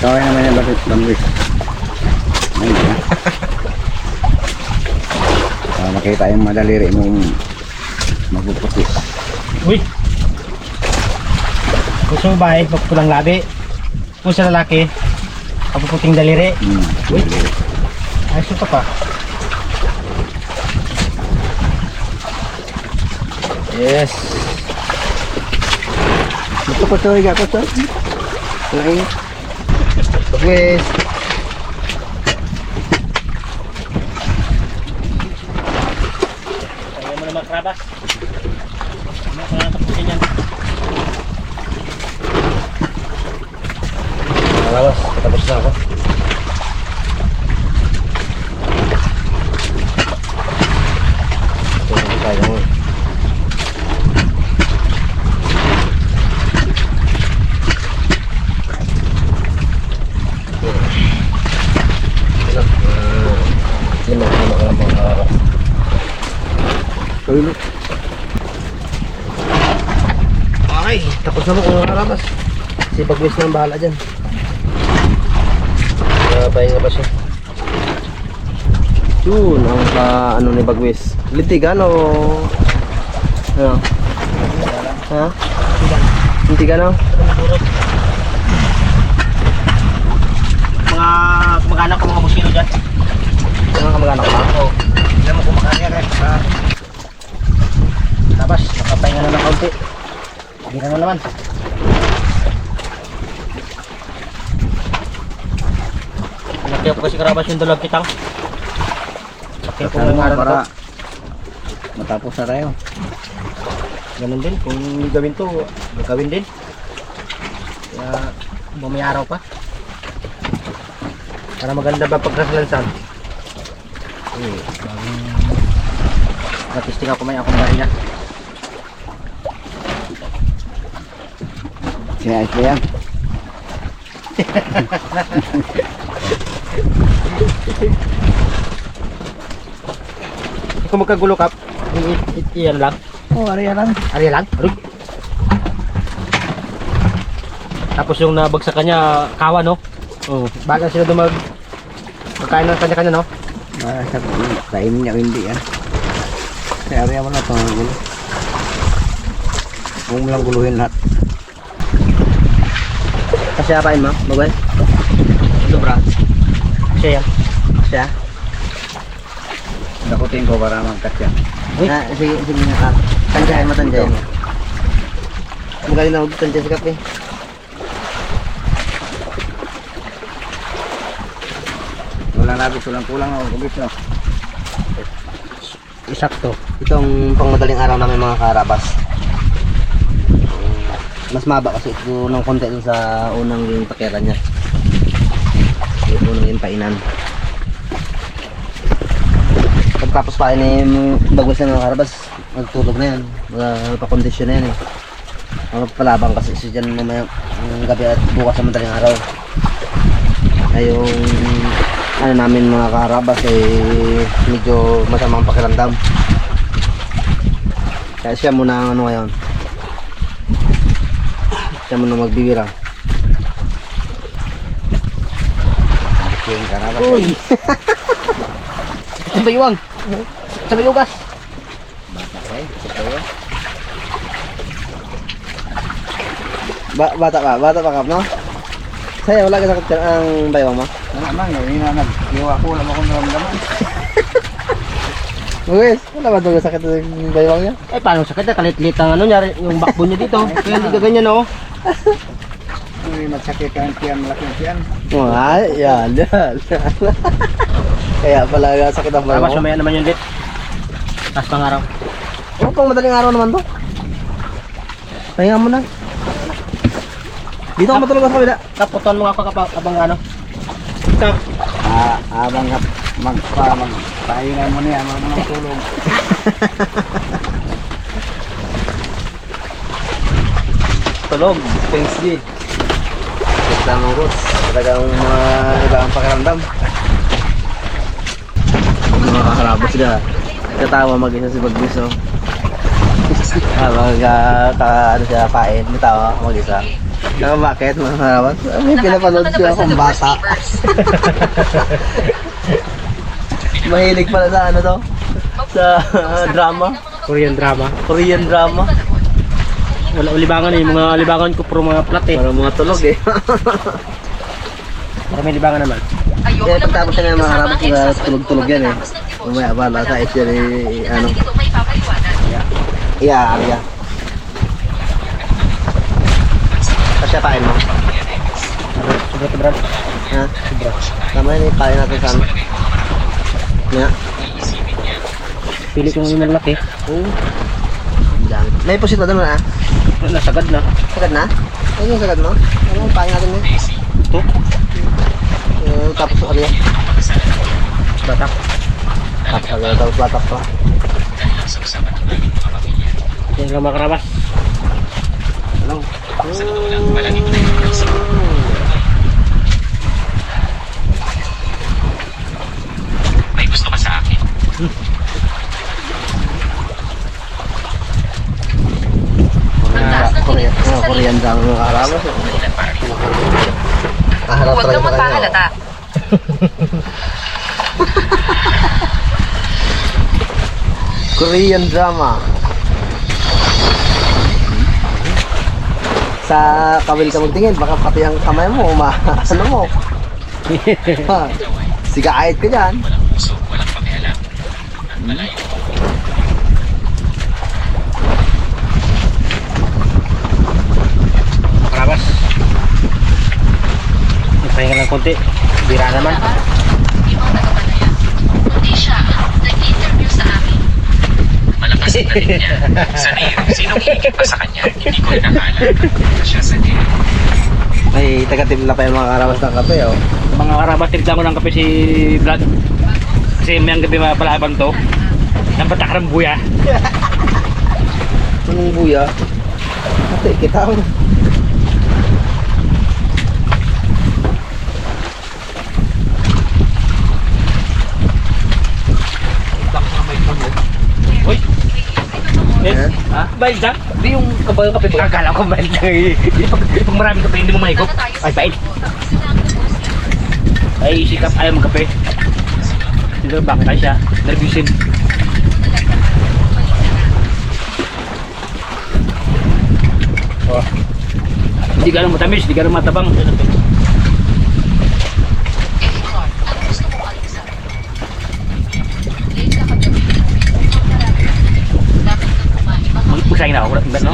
kaway naman yung bakit bangwis. Ayun na. Para makita yung madaliri mong magpuputi. Uy! Kung sa babae, magpulang labi. Kung sa lalaki, kapuputing daliri. Hmm. Uy! Ayos ito pa. Yes. Ito ko to, higa ko to. Lain. Pagwis. Kaya mo naman krabas. Ano ko na tapusin yan? Krabas, tapos na ako. Ito yung kaya mo. Lima, lima ka lang mga krabas. Tulog. Okay, tapos na mo kung nakaramas. Si Bagwis na ang bahala dyan. Napahinga ba siya? Yun, ang ka, ano ni Bagwis. Litigan o... Ano? Ha? Litigan o? Mga kamag-anak ko mga busino dyan. Mga kamag-anak ko Oo. Hindi mo kumakain yan eh. Tapos, nakapahinga na ng kaunti. Hindi na naman. Nakaya po kasi karabas yung dalag kitang. Po Kasama yung araw para na matapos na tayo. Ganun din. Kung gawin to, gawin din. Kaya mamaya araw pa. Para maganda ba pagkaslansan? Eh, bagong... Natisting ako may akong barina. Sinayos pa yan. Kung magkagulo kap, iyan lang. Oh, ari lang. Ari lang. Arug. Tapos yung nabagsak kanya, kawa no? Oh, baga sila dumag magkain ng kanya-kanya no? Ah, sa kainin niya hindi yan. Kaya ari mo na ito. Huwag mo lang guluhin lahat. Kasi apain mo, bagay? Sobra. Siya yan. Siya? Dakutin ko para magkat yan. Ah, sige, sige nga. Ah. Tanjahin mo, tanjahin mo. Magaling na mag-tanjay sa kape. Wala labis, walang kulang o kubis no. Isakto. Itong pang madaling araw namin mga karabas. Mas maba kasi ito ng konti sa unang yung pakiran niya. Yung unang yung painan. Pagkatapos pa ni bagwas na mga karabas, magtulog na yan. Magpakondisyon na yan eh. Magpalabang kasi siya dyan mamaya ng gabi at bukas sa madaling araw. Ay yung ano namin mga karabas eh medyo masamang pakiramdam. Kaya siya muna ang ano ngayon. Siya muna magbibira. King ka na ba? Uy! Sa baywang! Sa bayugas! Okay, ito yun. Ba bata pa, bata pa kap, no? Saya wala ka sakit dyan ang baywang mo. Ano naman, gawin na nag-iwa ko, wala mo akong naramdaman. Luis, wala ba doon sakit ang baywang niya? Eh, paano sakit na? Kalit-lit ang ano niya, yung backbone niya dito. Kaya hindi ka ganyan, oh. Hindi magsakit ang tiyan, malaking tiyan. Ay, yan, yan. Kaya pala sakit ang baywang mo. sumaya naman yung dit. Tapos pang araw. Oh, pang madaling araw naman to. Pahinga mo na. Dito ka matulog sa kabila. Kaputon mo ako kapag abang ano. Kap. Ah, abang magpa, magpahinga mo niya, mga mga tulong. Tulog. Thanks, G. Kasama ko. Talagang mga iba ang pakiramdam. Mga kakarabot sila. Katawa mag-isa si Bagbis, oh. ah, mag, ka, ano siya, kain. Natawa mag-isa. Mo bakit mga karabas? May pinapanood ko akong bata. Mahilig pala sa ano to? Sa drama. Korean drama. Korean drama. Wala libangan eh. Mga libangan ko puro mga plat eh. Parang mga tulog eh. Para may libangan naman. Kaya pagtapos na mga karabas, uh, tulog-tulog yan eh. Mamaya ba, lasa eh siya eh, ano. Iya, iya. Kasya pain mo. Sobra to brad. Ha? Tama yun, eh, kain natin sa ano. Nga. Pili kong yung malaki. Oo. Dami. May pusit na doon ah. Nasagad na. Sagad na? Ano yung sagad mo? Ano yung pain natin yun? Ito. Eh, tapos ano yan? Batak. Tapos ano yan? Tapos batak pa. Yan lang mga karabas. Ano? May gusto ka sa akin. Korean, Korean, oh, Korean drama mga karabas. eh. Kaharap Huwag talaga kang sa kanya. magpahalata. Korean drama. Sa kawil ka magtingin, baka pati ang kamay mo, ma, ano mo. Ha, Sigahit ka dyan. Karabas. Magpahinga ng konti. Bira naman. Yung mga taga-Banaya. Hindi siya nag-interview sa amin. Niya. Sa Neo, sinong higit pa sa kanya? Hindi ko rin akala. Siya sa Neo. Ay, taga-timpla pa yung mga karawas ng kape, oh. Mga karabas, tirit ko ng kape si Brad. Kasi mayang gabi mapalaban to. Ng batak ng buya. Anong buya? Ate, kita ko. Eh? ha? Bayad dyan? Hindi yung kabayang kape ba? Akala ko bayad dyan. eh. Pag, maraming kape, hindi mo mahigop. Ay, bayad. Ay, sikap ayaw magkape. Dito, bakit ay siya? Nervusin. Oh. Hindi lang matamis, hindi lang matabang. Eh, Clark, ano gusto mong alisan? Late ka kagabi. Dapat kang kumain. Magsahin na ako, wala no?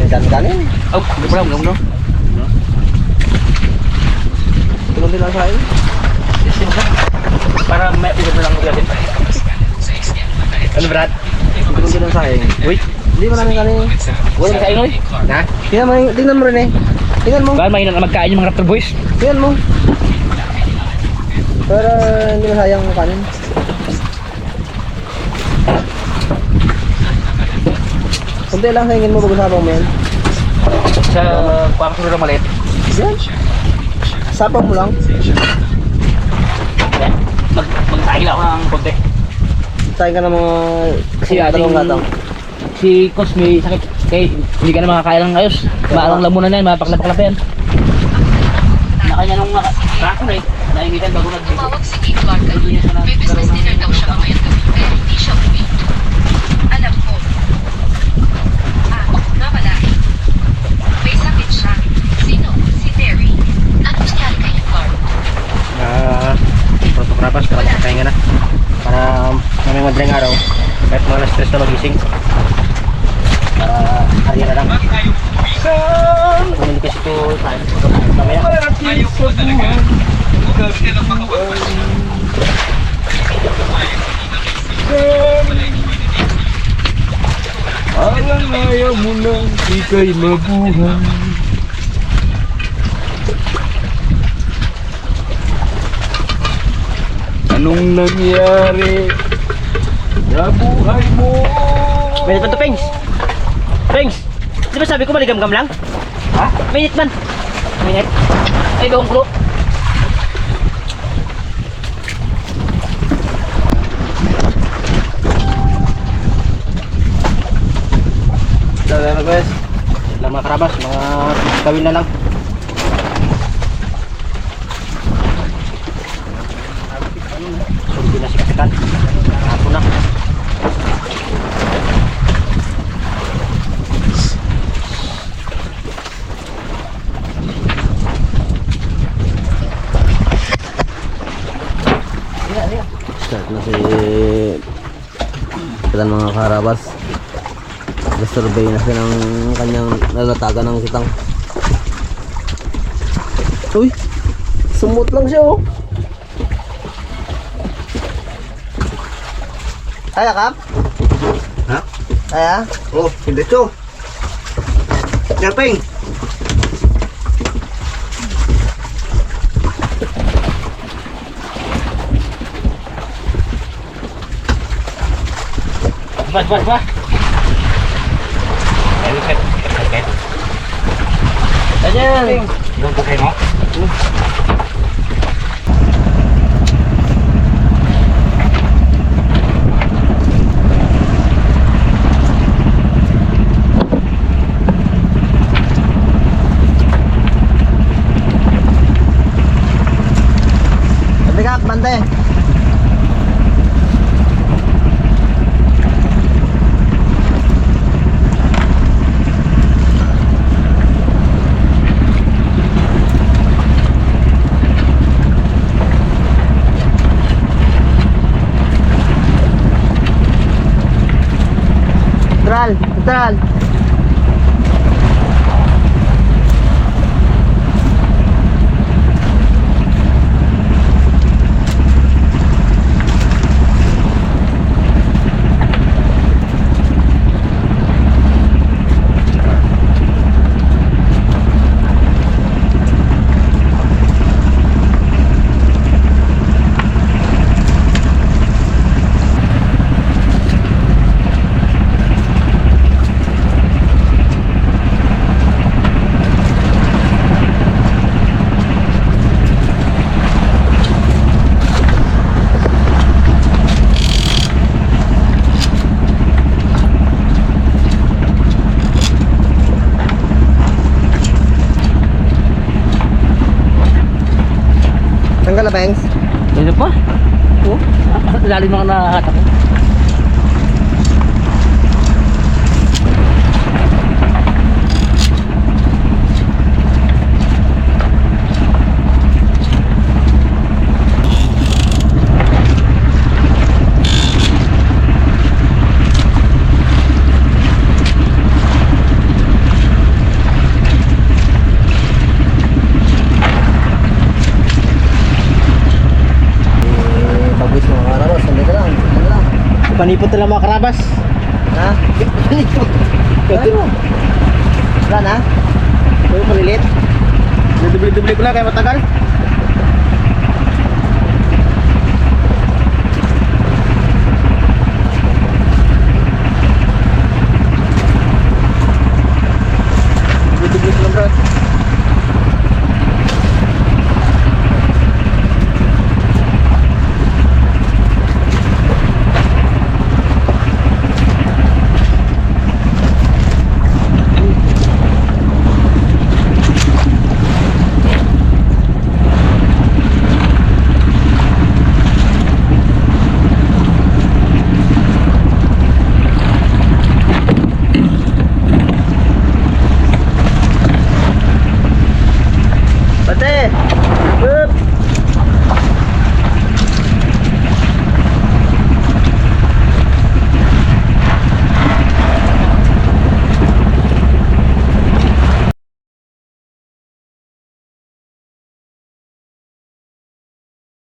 Yung kanin-kanin. Oh, hindi ko lang, no, no? Tulong din lang sa akin. Para may ugat na lang ulit din. Ano, Brad? Tulong din lang sa akin. Uy, Hindi mo namin kanin. wala kain oy. Ha? Tingnan mo, tingnan mo rin eh. Tingnan mo, Baka mainan na magkain yung mga Raptor Boys. tingnan mo. Pero hindi masayang ang kanin. Kunti lang sa ingin mo pag-usapan mo yan. Sa kuwang sunod ng maliit. Yan. Sapaw mo lang. Mag, magtahil ako ng konti. Sayin ka ng mga Kasi ating, gatang. si Cos may sakit. Kaya hindi ka na makakain ng ayos. Maalang lamunan na yan, mapaklap-klap yan. Nakanya nung kako na eh. Naingitan bago nag tumawag si Kate Clark. May business dinner daw siya mamayang gabi. Kaya hindi siya uwi. Alam ko. Ah, nga pala. May sakit siya. Sino? Si Terry. Ano nangyari kay Clark? Ah, pronto krapas, para makapahinga na. Para maming madaling araw, kahit mga na-stress na magising. Para hariya na lang. Pumili kasi ito tayo. Mamaya. Alang ayaw mo na, ika'y mabuhay. Anong nangyari sa buhay mo? Minute man to, Pengs! Pengs! Di ba sabi ko maligam-gam lang? Ha? Minute man! Minute? Ay, doon kro. Sabi ano guys? Mga karabas, mga Kawin na lang. Sumbi na si Kapitan. Ako na. Start na si Kapitan mga karabas. Nag-survey na siya ng kanyang nalatagan ng kitang. Uy! Sumot lang siya oh! Kaya kap? Ha? Kaya? Oh, hindi to. Yaping. Bas, bas, bas. Ayan, set. Okay. Ayan! Yung pakay mo. Sabi central. Bangs. Ano pa? Oh, lalim mga nahatak ko. Eh, pagwis mga karabas, hindi ka lang. Hindi lang. Na lang mga karabas. Ha? Mo. Wala na? Pwede malilit. Dubli-dubli ko lang kaya matagal.